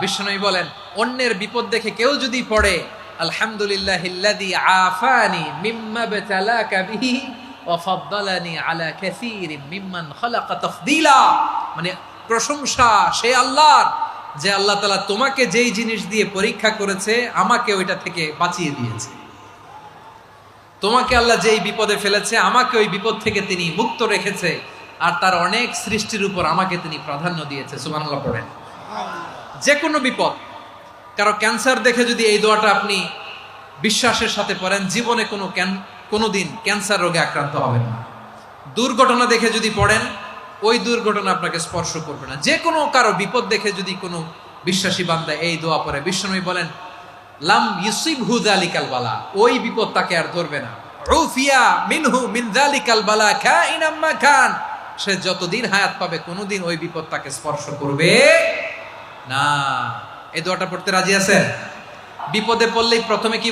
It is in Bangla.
বিশ্বনবী বলেন, অন্যের বিপদ দেখে কেউ যদি পড়ে আলহামদুলিল্লাহ আফানি মিম্মা তাফদীলা। মানে প্রশংসা, সে আল্লাহর, যে আল্লাহ তাআলা তোমাকে যেই জিনিস দিয়ে পরীক্ষা করেছে, আমাকে ওইটা থেকে বাঁচিয়ে দিয়েছে। তোমাকে আল্লাহ যেই বিপদে ফেলেছে, আমাকে ওই বিপদ থেকে তিনি মুক্ত রেখেছে, আর তার অনেক সৃষ্টির উপর আমাকে তিনি প্রাধান্য দিয়েছে। সুবহানাল্লাহ, পড়েন। যে কোনো বিপদ, কারও ক্যান্সার দেখে যদি এই দোয়াটা আপনি বিশ্বাসের সাথে পড়েন, জীবনে কোনো ক্যান কোনোদিন ক্যান্সার রোগে আক্রান্ত হবেন না। দুর্ঘটনা দেখে যদি পড়েন, ওই দুর্ঘটনা আপনাকে স্পর্শ করবে না। যে কোনো কারও বিপদ দেখে যদি কোনো বিশ্বাসী বান্দা এই দোয়া পড়ে, বিশ্বনবী বলেন, লাম ইউসিব হু জালিকাল বালা ওই বিপদ তাকে আর ধরবে না। রুফিয়া মিনহু মিন জালিকাল বালা খাইনাম মা খান সে যতদিন হায়াত পাবে, কোনোদিন ওই বিপদ তাকে স্পর্শ করবে না এই দোয়াটা পড়তে রাজি আছেন? বিপদে পড়লেই প্রথমে কি